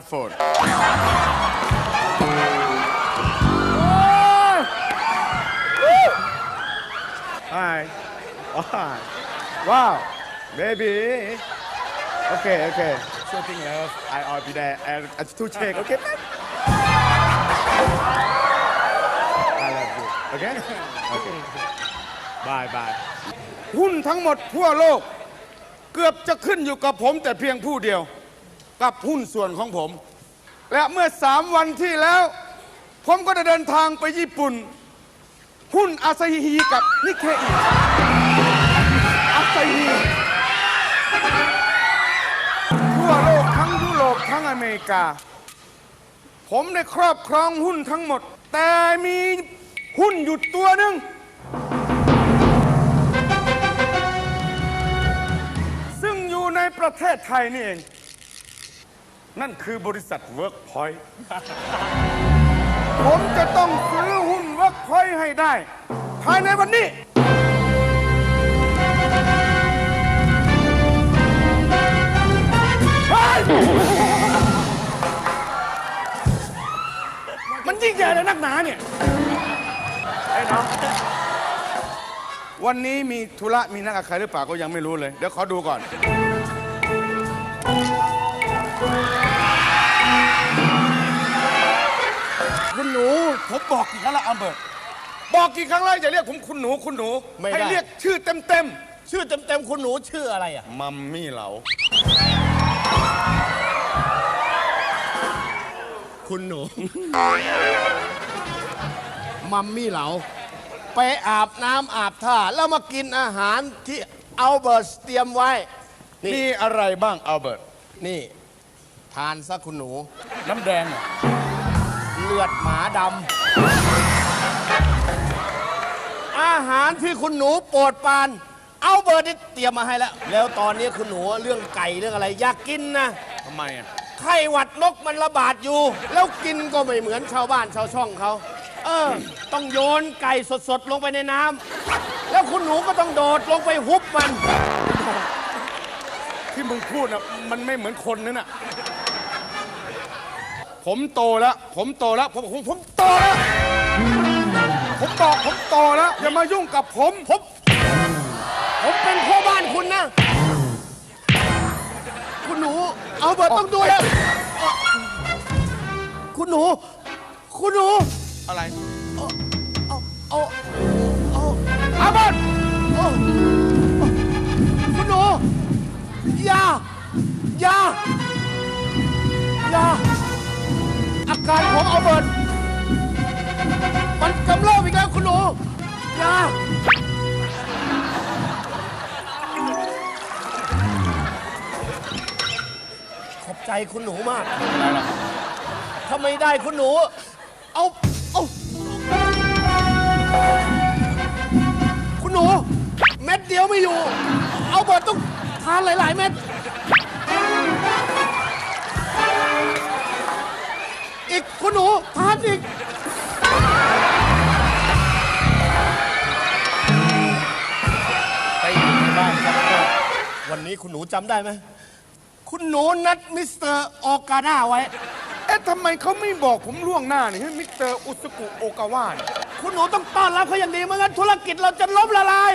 sorry mobile phone ไ Hi Hi Wow baby Okay okay Shooting love I will be there and and to check okay I love you Okay Okay Bye bye หุ้นทั้งหมดทั่วโลก เกือบจะขึ้นอยู่กับผมแต่เพียงผู้เดียว กับหุ้นส่วนของผม และเมื่อสามวันที่แล้ว ผมก็ได้เดินทางไปญี่ปุ่น หุ้นอาซาฮีกับนิเคอิอาซาฮีทั่วโลกทั้งยุโรปทั้งอเมริกา ผมได้ครอบครองหุ้นทั้งหมด แต่มีหุ้นอยู่ตัวหนึ่งซึ่งอยู่ในประเทศไทยนี่เอง นั่นคือบริษัท Workpoint ผมจะต้องซื้อหุ้น Workpoint ให้ได้ ภายในวันนี้เฮ้ยมันยิ่งใหญ่เลยนักหนาเนี่ยไอ้น้องวันนี้มีธุระมีนัดกับใครหรือเปล่าก็ยังไม่รู้เลย เดี๋ยวขอดูก่อน ผมบอกกี่ครั้งแล้วอัลเบิร์ตบอกกี่ครั้งแล้วอย่าเรียกผมคุณหนูคุณหนูไม่ได้ ให้เรียกชื่อเต็มเต็มชื่อเต็มๆคุณหนูชื่ออะไรอะ ๆมัมมี่เหลาคุณหนู มัมมี่เหลา ไปอาบน้ำอาบท่า แล้วมากินอาหารที่อัลเบิร์ตเตรียมไว้ นี่นี่อะไรบ้างอัลเบิร์ตนี่ ทานซะคุณหนู น้ำแดงเหรอเลือดหมาดำอาหารที่คุณหนูโปรดปราน เอาเบิร์ตได้เตรียมมาให้แล้ว แล้วตอนนี้คุณหนูเรื่องไก่เรื่องอะไรอยากกินนะทำไมอะไข้หวัดนกมันระบาดอยู่ แล้วกินก็ไม่เหมือนชาวบ้านชาวช่องเขา เออ ต้องโยนไก่สดๆ ลงไปในน้ำแล้วคุณหนูก็ต้องโดดลงไปฮุบมัน ที่มึงพูดนะมันไม่เหมือนคนนั่นน่ะ ผมโตแล้ว ผมโตแล้ว ผมผมผมโตแล้ว ผมบอกผมโตแล้ว อย่ามายุ่งกับผมผม ผมเป็นพ่อบ้านคุณนะ คุณหนู เอาเบิร์ตต้องดูแล้ว คุณหนู คุณหนู อะไร เอาเอาเอาอาบันเอาคุณหนู อย่า อย่า อย่า อาการของเอาเบิร์ตมันกำเริบอีกแล้วคุณหนูอยาขอบใจคุณหนูมากถ้าไม่ได้คุณหนู เอาเอาคุณหนู เม็ดเดียวไม่อยู่ เอาเบิร์ตต้องทานหลาย ๆ เม็ด อีกคุณหนูทานอีก ไปอยู่ในบ้านครับวันนี้คุณหนูจำได้ไหมคุณหนูนัดมิสเตอร์ออกาน่าไว้ เอ๊ะทำไมเขาไม่บอกผมล่วงหน้านี่ให้มิสเตอร์อุสกุโอกาวะเนี่ย คุณหนูต้องต้อนรับเขาอย่างดีไม่งั้นธุรกิจเราจะล้มละลาย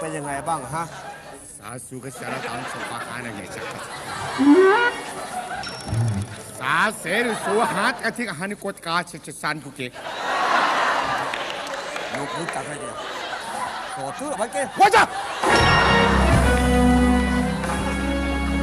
เราเป็นยังไงบ้างฮะสาสุกษาตังสปาหานะไงจักสาเสรุสุหาตอธิกหานิกดกาชชสันทุเกลูกรู้จักอะไรเดียวขอทุรไปเก้ว่าจะ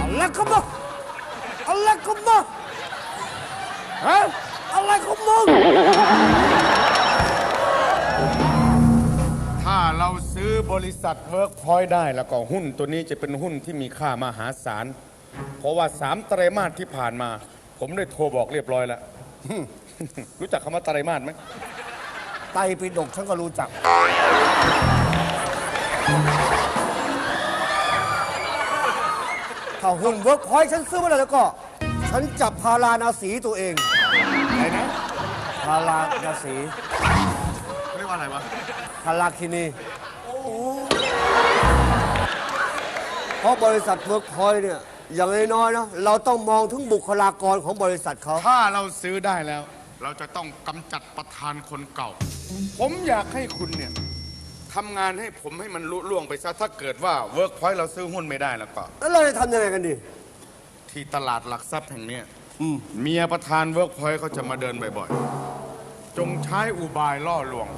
อะไรก็มาอะไรก็มาฮะอะไรก็มึง บริษัทเวิร์กพอยต์ได้แล้วก็หุ้นตัวนี้จะเป็นหุ้นที่มีค่ามหาศาล เพราะว่าสามไตรมาสที่ผ่านมา ผมได้โทรบอกเรียบร้อยแล้ว รู้จักคำว่าไตรมาสไหมไตปิฎกฉันก็รู้จัก ถ้าหุ้นเวิร์กพอยต์ฉันซื้อมาแล้วก็ ฉันจับพารานาสีตัวเองอะไรนะพารานาสีเขาเรียกว่าอะไรวะพาราคินี เพราะบริษัทเวิร์กพอยต์เนี่ย อย่างน้อยๆนะเราต้องมองถึงบุคลากรของบริษัทเขา ถ้าเราซื้อได้แล้ว เราจะต้องกำจัดประธานคนเก่า ผมอยากให้คุณเนี่ยทำงานให้ผมให้มันลุล่วงไปซะถ้าเกิดว่าเวิร์กพอยต์เราซื้อหุ้นไม่ได้แล้วก็แล้วเราจะทำยังไงกันดี ที่ตลาดหลักทรัพย์แห่งเนี้ยเมียประธานเวิร์กพอยต์เขาจะมาเดินบ่อยๆ จงใช้อุบายล่อลวง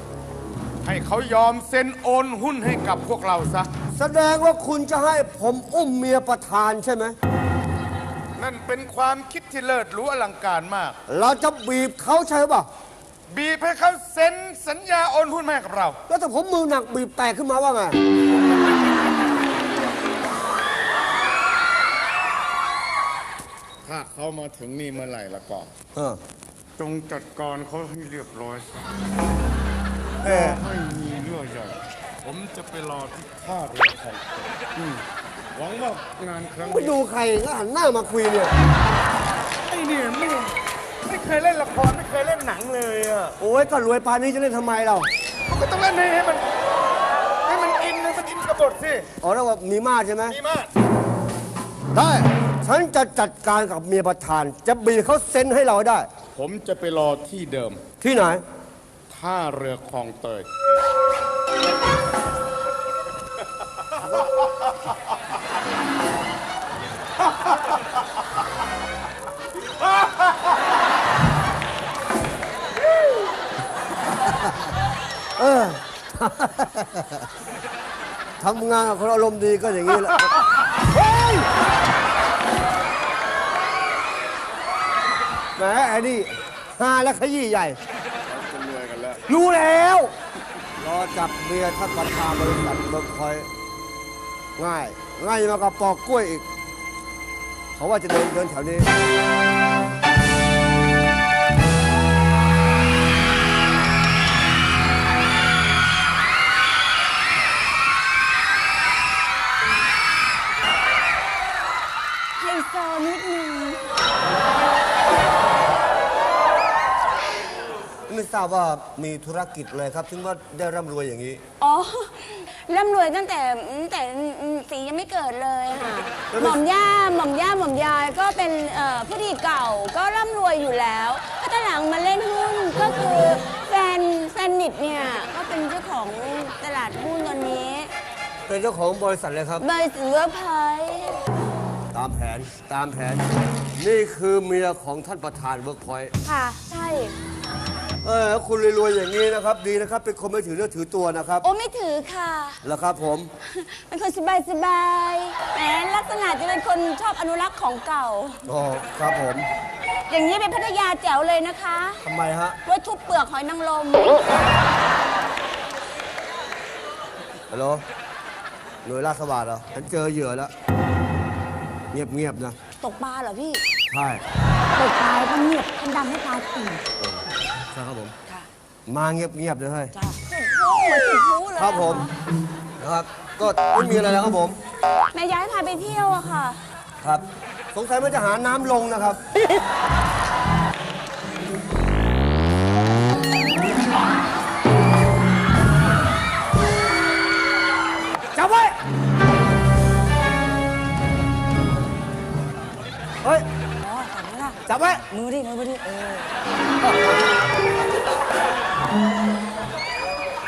ให้เขายอมเซ็นโอนหุ้นให้กับพวกเราซะ แสดงว่าคุณจะให้ผมอุ้มเมียประธานใช่ไหม นั่นเป็นความคิดที่เลิศหรู้อลังการมาก เราจะบีบเขาใช่ป่ะ บีบให้เขาเซ็นสัญญาโอนหุ้นมาให้กับเรา แล้วถ้าผมมือหนักบีบแตกขึ้นมาว่าไง ถ้าเขามาถึงนี่เมื่อไหร่ละก็เออ จงจัดการเขาให้เรียบร้อย เออ ไม่มีเรื่องใหญ่ ผมจะไปรอที่ท่าเรือของอืมหวังว่างานครั้งไปนี้ดูใครก็หันหน้ามาคุยเนี่ย ไอ้เนี่ยไม่ไม่เคยเล่นละครไม่เคยเล่นหนังเลยอะโอ้ยก็รวยปานนี้จะเล่นทำไมเรามันก็ต้องเล่นให้ให้มันให้มันอินให้มันอินกับบทสิอ๋อแล้วว่ามีมาดใช่ไหม ดีมากได้ ฉันจะจัดการกับเมียประธาน จะบีบเขาเซ็นให้เราได้ ผมจะไปรอที่เดิม ที่ไหน ท่าเรือคลองเตย ทำงานกับคนอารมณ์ดีก็อย่างนี้แหละ แหมไอ้นี่ฮาและขยี้ใหญ่ จะรวยกันแล้ว รู้แล้ว รอจับเมียท่านประธานบริษัทเบิร์กพอยต์ง่าย ง่ายมากกับปอกกล้วยอีก เขาว่าจะเดินเดินแถวนี้ ไฮโซนิดนึง ไม่ทราบว่ามีธุรกิจเลยครับ ถึงว่าได้ร่ำรวยอย่างนี้ อ๋อร่ำรวยตั้งแต่ตั้งแต่สียังไม่เกิดเลยค่ะหม่อมย่าหม่อมย่าหม่อมยายก็เป็นเอ่อผู้ดีเก่าก็ร่ำรวยอยู่แล้วก็ตอนหลังมาเล่นหุ้นก็คือแฟนแฟนนิดเนี่ยก็เป็นเจ้าของตลาดหุ้นตอนนี้เป็นเจ้าของบริษัทเลยครับบริษัทเวิร์กพอยต์ตามแผนตามแผน นี่คือเมียของท่านประธานเวิร์กพอยต์ค่ะ ใช่ เออคุณรวยๆอย่างนี้นะครับ ดีนะครับ เป็นคนไม่ถือเนื้อถือตัวนะครับโอ้ไม่ถือค่ะ แล้วครับผม เป็นคนสบายสบายๆแหมลักษณะจะเป็นคนชอบอนุรักษ์ของเก่า อ๋อครับผม อย่างนี้เป็นพัทยาแจ๋วเลยนะคะทำไมฮะไว้ทุบเปลือกหอยนางรมฮัลโหลหน่วยราชสวัสดิ์เหรอฉันเจอเหยื่อแล้ว เงียบๆนะ ตกปลาเหรอพี่ ใช่ ตกปลาก็เงียบคนดำให้ปลาตื่น ใช่ครับผม ค่ะมาเงียบๆเลยเฮ้ยจ้าจุดพลุเหมือนจุดพลุเลยครับผมนะครับก็ไม่มีอะไรแล้วครับผมแม่ย้ายพาไปเที่ยวอะค่ะ ครับ สงสัยมันจะหาน้ำลงนะครับ จับไว้ เฮ้ย อ๋อตอนนี้ล่ะจับไว้ มือดิมือดิเออ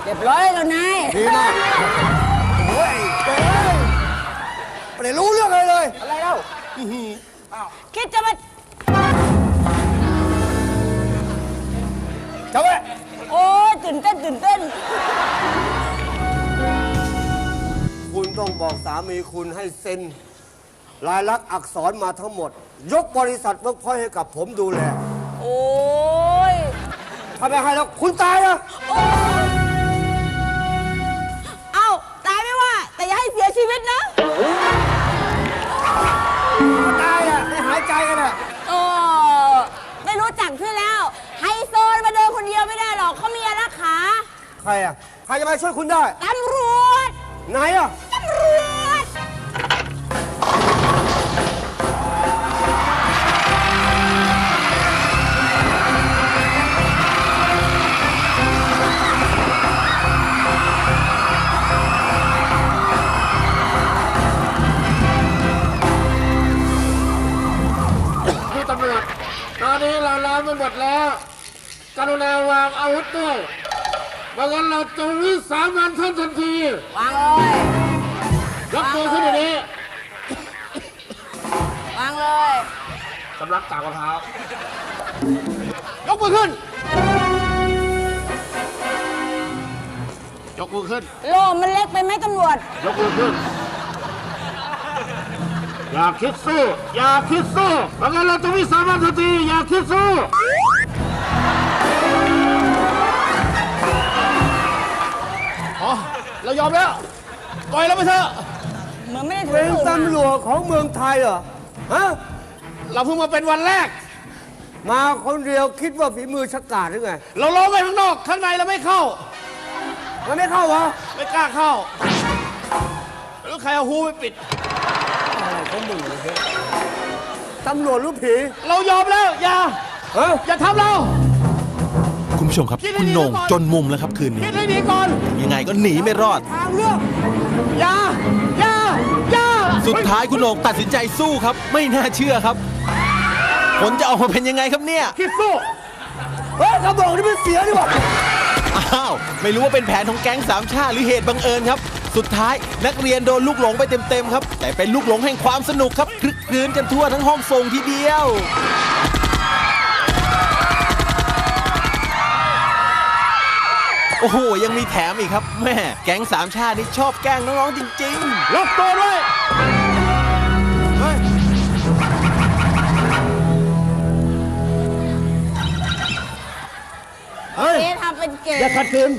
เรียบร้อยแล้วนายดีมากโอ้ยเจ๋งไม่ได้รู้เรื่องอะไรเลย อะไรเล่าคิดจะมาจับไว้โอ้ยตื่นเต้นตื่นเต้นคุณต้องบอกสามีคุณให้เซ็นลายลักษณ์อักษรมาทั้งหมด ยกบริษัทเวิร์กพอยต์ให้กับผมดูแล โอ้ยถ้าไม่ให้แล้วคุณตายนะโอ้ยเอ้าตายไม่ว่า แต่อย่าให้เสียชีวิตนะตายอะไม่หายใจกันอะโอ้ไม่รู้จักขึ้นแล้ว ไฮโซมาเดินคนเดียวไม่ได้หรอกเขามีอารักขาใครอะใครจะมาช่วยคุณได้ตำรวจไหนอะตำรวจ รุณาวางอาวุธด้วยบางนั้นเราจะวิสามันท่านทันทีวางเลย ยกตัวขึ้นเดี๋ยวนี้วางเลยสำลักจากมะพร้าวยกมือขึ้น ยกมือขึ้น โลมันเล็กไปไหมตำรวจ ยกมือขึ้น อย่าคิดสู้ อย่าคิดสู้เพราะงั้นเราจะวิสามันทันทีอย่าคิดสู้อ๋อเรายอมแล้วปล่อยเราไปเถอะเหมือนไม่ได้ถืเป็อนปืนตำรวจของเมืองไทยเหรอ ฮะ เราเพิ่งมาเป็นวันแรก มาคนเดียวคิดว่าฝีมือชักกาจหรือไง เราล้อมไปข้างนอกข้างในเราไม่เข้า มันไม่เข้าวะไม่กล้าเข้าแล้วใครเอาหูไปปิด อะไรของมึงเนี่ยตำรวจหรือผี เรายอมแล้วอย่าฮะ อย่าทำเรา คุณผู้ชมครับ คิดให้คุณดีโหน่งก่อน จนมุมแล้วครับคืนนี้ คิดให้ดีก่อน ยังไงก็หนีไม่รอด ทางเลือกอย่าอย่าอย่าสุดท้ายคุณโหน่งตัดสินใจสู้ครับ ไม่น่าเชื่อครับ ผลจะออกมาเป็นยังไงครับเนี่ย คิดสู้เฮ้ยกระบอกนี่มันเสียดีกว่า อ้าว ไม่รู้ว่าเป็นแผนของแก๊งสามชาติหรือเหตุบังเอิญครับ สุดท้าย นักเรียนโดนลูกหลงไปเต็มๆครับ แต่เป็นลูกหลงแห่งความสนุกครับคลึกคลื้นกันทั่วทั้งห้องส่งทีเดียวโอ้โห ยังมีแถมอีกครับ แม่แก๊งสามชาตินี่ชอบแกล้งน้อง ๆ จริงๆล็อกตัวด้วยเฮ้ยเอ๊ะทำเป็นเก่งอย่าขัดขืน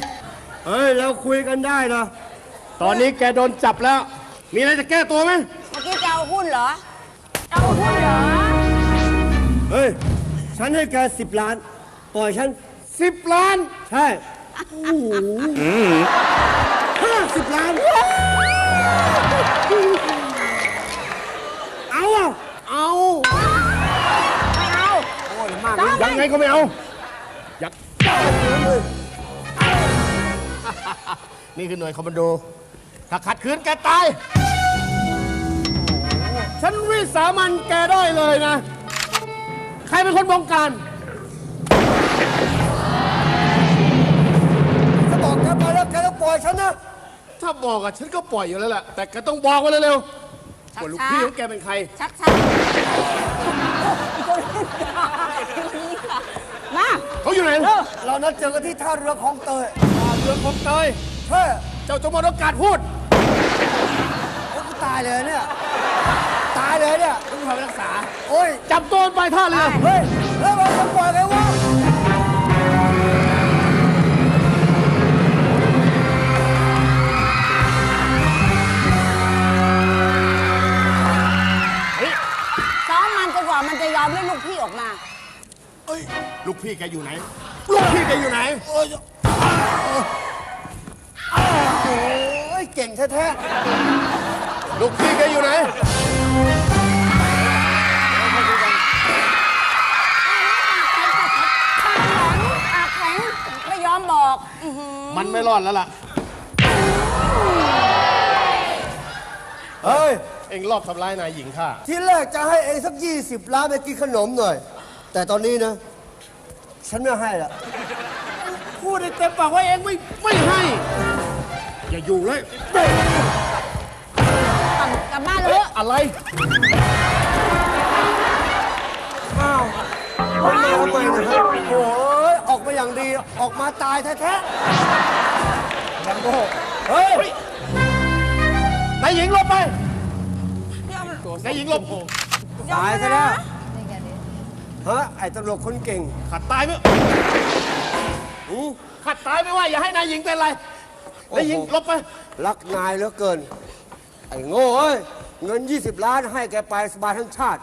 เฮ้ย เราคุยกันได้นะ ตอนนี้แกโดนจับแล้ว มีอะไรจะแก้ตัวไหมเมื่อกี้จะเอาหุ้นเหรอจะเอาหุ้นเหรอ เฮ้ย ฉันให้แกสิบล้าน ปล่อยฉัน สิบล้าน ใช่ห้าสิบล้าน เอาอะเอาไม่เอา โอ้ยมากยังไงก็ไม่เอา อยากนี่คือหน่วยคอมมานโด ถ้าขัดขืนแกตาย ฉันวิสามันแกได้เลยนะ ใครเป็นคนบงการจะบอกแกไปแล้วแกต้องปล่อยฉันนะ ถ้าบอกอะฉันก็ปล่อยอยู่แล้วแหละแต่แกต้องบอกมาเร็วๆว่าลูกพี่ของแกเป็นใคร ชักชักมาเขาอยู่ไหนเรานัดเจอกันที่ท่าเรือของเตยเรือของเตยเฮ้ยเจ้าจงหมดโอกาสพูดโอ้ยกู ตายเลยเนี่ย ตายเลยเนี่ยต้องพาไปรักษา โอ้ย จับตัวมันไปท่าเรือ เฮ้ยแล้วมันจะปล่อยไงวะซ้อมมันจนกว่ามันจะยอมให้ลูกพี่ออกมา เอ้ย ลูกพี่แกอยู่ไหน ลูกพี่แกอยู่ไหน โอ้ยเก่งแท้ ลูกพี่แกอยู่ไหนปากแข็งไม่ยอมบอกอื้อหือมันไม่รอดแล้วล่ะๆเฮ้ย เอ็งรอบทำร้ายนายหญิงข้าที่แรกจะให้เองสักยี่สิบล้านไปกินขนมหน่อย แต่ตอนนี้นะ ฉันไม่ให้ละพูดได้เต็มปากว่าเองไม่ไม่ให้ อย่าอยู่เลยก ลับบ้านเลยอะไรอ้าวออกมาทำไมนะครับโอ้ยออกมาอย่างดีออกมาตายแท้ๆยังโง่เฮ้ยนายหญิงหลบไปนายหญิงหลบตายซะแล้วฮะไอ้ตำรวจคนเก่งขัดตายไหมขัดตายไม่ว่าอย่าให้นายหญิงเป็นไรนายหญิงหลบไปรักนายเหลือเกิน ไอ้โง่เอ้ยเงิน 20 ล้านให้แกไปสบายทั้งชาติ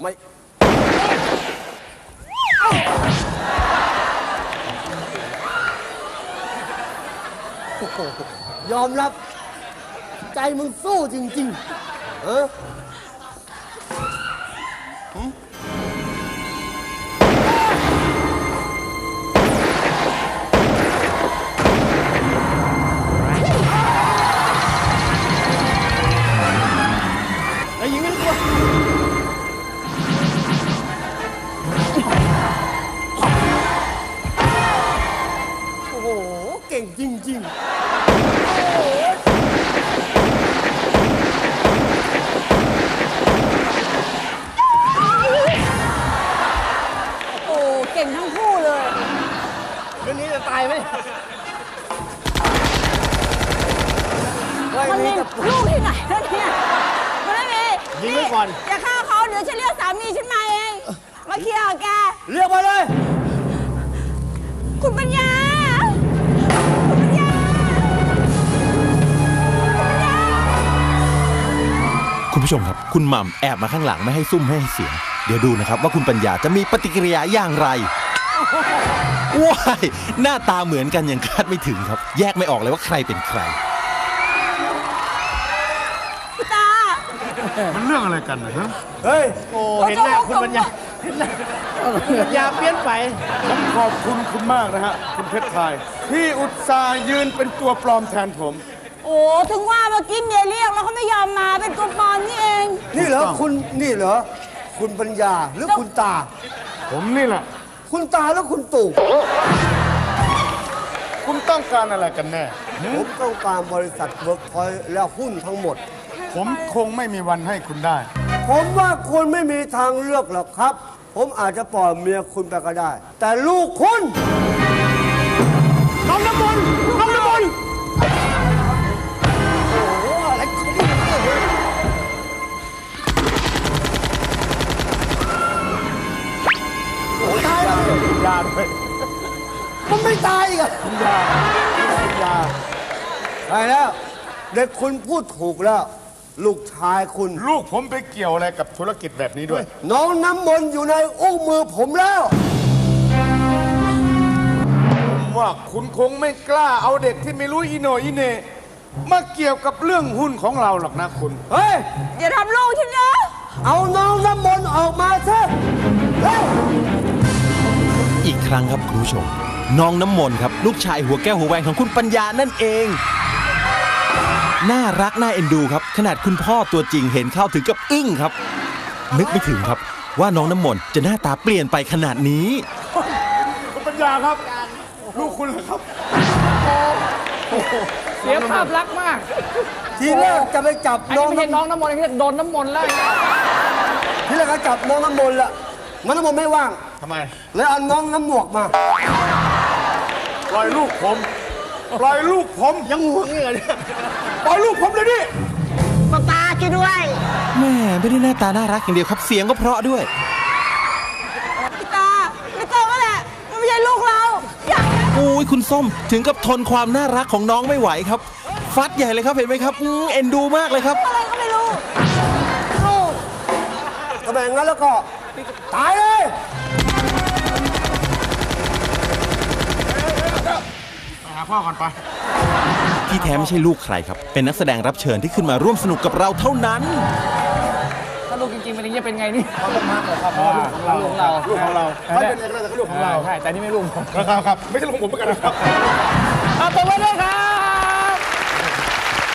ไม่ยอมรับ ใจมึงสู้จริง ๆ เออ โอ้โห เก่งจริง ๆ คุณผู้ชมครับ คุณหม่ำแอบมาข้างหลังไม่ให้ซุ่มไม่ให้เสียง เดี๋ยวดูนะครับว่าคุณปัญญาจะมีปฏิกิริยาอย่างไรว้ายหน้าตาเหมือนกันอย่างคาดไม่ถึงครับ แยกไม่ออกเลยว่าใครเป็นใครพี่ตามันเรื่องอะไรกันนะฮะเฮ้ย โอ้เห็นหน้าคุณปัญญาเห็นหน้าคุณปัญญาเปลี่ยนไปผมขอบคุณคุณมากนะฮะ คุณเพชรไทยที่อุตส่าห์ยืนเป็นตัวปลอมแทนผม โอ้ถึงว่าเมื่อกี้เมียเรียกแล้วเขาไม่ยอมมาเป็นตัวปลอมนี่เอง นี่เหรอคุณนี่เหรอคุณปัญญาหรือคุณตา ผมนี่แหละ คุณตาแล้วคุณตู่คุณต้องการอะไรกันแน่ ผมต้องการบริษัทเวิร์กพอยต์และหุ้นทั้งหมด ผมคงไม่มีวันให้คุณได้ ผมว่าคุณไม่มีทางเลือกหรอกครับ ผมอาจจะปล่อยเมียคุณไปก็ได้ แต่ลูกคุณายอีกอะไปแล้ว เด็กคุณพูดถูกแล้ว ลูกชายคุณ ลูกผมไปเกี่ยวอะไรกับธุรกิจแบบนี้ด้วย น้องน้ำมนต์อยู่ในอุ้งมือผมแล้ว ผมว่าคุณคงไม่กล้าเอาเด็กที่ไม่รู้อีโหนอีเหนมาเกี่ยวกับเรื่องหุ้นของเราหรอกนะคุณ เฮ้ย อย่าทำลูกฉันนะ เอาน้องน้ำมนต์ออกมาซะเร็วอีกครั้งครับคุณผู้ชม น้องน้ำมนต์ครับ ลูกชายหัวแก้วหัวแหวนของคุณปัญญานั่นเอง น่ารักน่าเอ็นดูครับ ขนาดคุณพ่อตัวจริงเห็นเข้าถึงกับอึ้งครับ นึกไม่ถึงครับ ว่าน้องน้ำมนต์จะหน้าตาเปลี่ยนไปขนาดนี้ คุณปัญญาครับ ลูกคุณเหรอครับเสียภาพลักษณ์มากทีแรกจะไปจับอันน้นี้องไม่ใช่น้ำน้องน้ำมนต์อันนี้โดนน้ำมนต์แล้วทีแรกก็จับน้องน้ำมนต์ละมันน้ำมนต์ไม่ว่างทำไม เลยเอาน้องน้ำหมวกมา ปล่อยลูกผม ปล่อยลูกผมยังห่วงเหงื่อเนี่ยปล่อยลูกผมเลยดิป้าป้าช่วยด้วยแม่ไม่ได้หน้าตาน่ารักอย่างเดียวครับเสียงก็เพราะด้วยพี่ตาไม่ต้องก็แหละมันไม่ใช่ลูกเราอย่านะโอ้ยคุณส้มถึงกับทนความน่ารักของน้องไม่ไหวครับ ฟัดใหญ่เลยครับเห็นไหมครับอื้อเอ็นดูมากเลยครับ อะไรก็ไม่รู้ลูกถ้าแบบนั้นแล้วก็ตายเลย หา พ่อก่อนไป ที่แท้ไม่ใช่ลูกใครครับ เป็นนักแสดงรับเชิญที่ขึ้นมาร่วมสนุกกับเราเท่านั้น ถ้าลูกจริงๆเป็นอย่างนี้จะเป็นไงนี่ลูกของเราลูกของเราลูกของเราไม่เป็นไรก็ได้แต่ก็ลูกของเรา ใช่แต่นี่ไม่ลูกผมครับครับไม่ใช่ลูกของผมเหมือนกันนะครับ